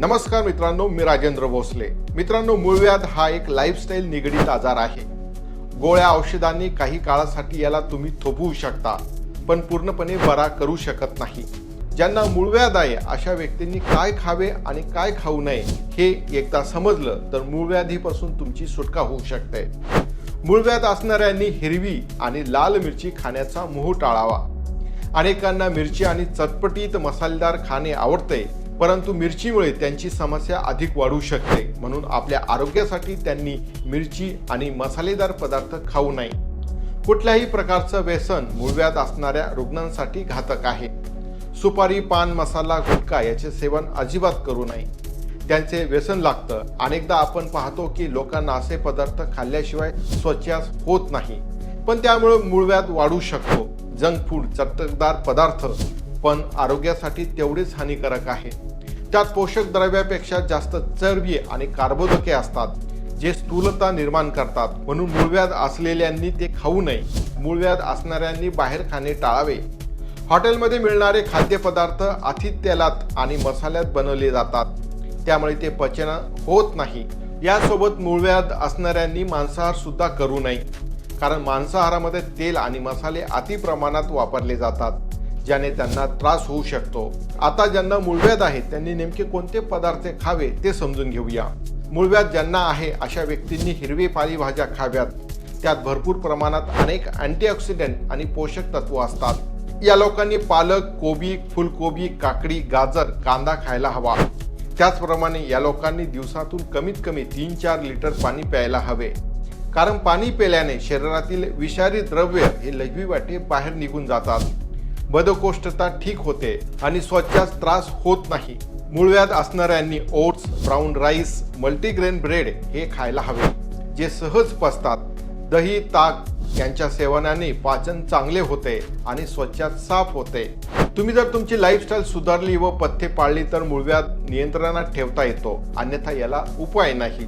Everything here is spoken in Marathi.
नमस्कार मित्रांनो मी राजेंद्र भोसले. मित्रांनो मूळव्याध हा एक लाईफस्टाईल निगडीत आजार आहे. गोळ्या औषधांनी काही काळासाठी याला तुम्ही थोपवू शकता पण पूर्णपणे बरा करू शकत नाही. ज्यांना मूळव्याध आहे अशा व्यक्तींनी काय खावे आणि काय खाऊ नये हे एकदा समजलं तर मूळव्याधीपासून तुमची सुटका होऊ शकते. मूळव्याध असणाऱ्यांनी हिरवी आणि लाल मिरची खाण्याचा मोह टाळावा. अनेकांना मिरची आणि चटपटीत मसालेदार खाणे आवडते परंतु मिरचीमुळे त्यांची समस्या अधिक वाढू शकते. म्हणून आपल्या आरोग्यासाठी त्यांनी मिरची आणि मसालेदार पदार्थ खाऊ नये. कुठल्याही प्रकारचं व्यसन मूळव्याध असणाऱ्या रुग्णांसाठी घातक आहे. सुपारी पान मसाला गुटखा याचे सेवन अजिबात करू नये. त्यांचे व्यसन लागतं. अनेकदा आपण पाहतो की लोकांना असे पदार्थ खाल्ल्याशिवाय स्वच्छास होत नाही. पण त्यामुळे मूळव्याध वाढू शकतो. जंक फूड चटकदार पदार्थ पण आरोग्यासाठी तेवढेच हानिकारक आहे. त्यात पोषक द्रव्यापेक्षा जास्त चरबी आणि कार्बोदके असतात जे स्थूलता निर्माण करतात. म्हणून मूळव्याध असलेल्यांनी ते खाऊ नये. मूळव्याध असणाऱ्यांनी बाहेर खाणे टाळावे. हॉटेलमध्ये मिळणारे खाद्यपदार्थ आतिथ्यालात तेलात आणि मसाल्यात बनवले जातात. त्यामुळे ते पचन होत नाही. यासोबत मूळव्याध असणाऱ्यांनी मांसाहार सुद्धा करू नये. कारण मांसाहारामध्ये तेल आणि मसाले अति प्रमाणात वापरले जातात. ज्याने त्यांना त्रास होऊ शकतो. आता ज्यांना मूळव्याध आहे त्यांनी नेमके कोणते पदार्थ खावे ते समजून घेऊया. मूळव्याध ज्यांना आहे अशा व्यक्तींनी हिरवी पालेभाज्या खाव्यात. त्यात भरपूर प्रमाणात अनेक अँटीऑक्सिडंट आणि पोषक तत्व असतात. या लोकांनी पालक कोबी फुलकोबी काकडी गाजर कांदा खायला हवा. त्याचप्रमाणे या लोकांनी दिवसातून कमीत कमी तीन चार लिटर पाणी प्यायला हवे. कारण पाणी प्याल्याने शरीरातील विषारी द्रव्य हे लघवी वाटे बाहेर निघून जातात. बदकोष्ठता ठीक होते आणि स्वच्छास त्रास होत नाही. मूळव्याध असणाऱ्यांनी oats brown rice multigrain bread हे खायला हवे जे सहज पचतात. दही ताक यांच्या सेवनाने पाचन चांगले होते आणि स्वच्छात साफ होते. तुम्ही जर तुमची लाईफस्टाईल सुधारली व पथ्ये पाळली तर मूळव्याध नियंत्रणात ठेवता येतो. अन्यथा याला उपाय नाही.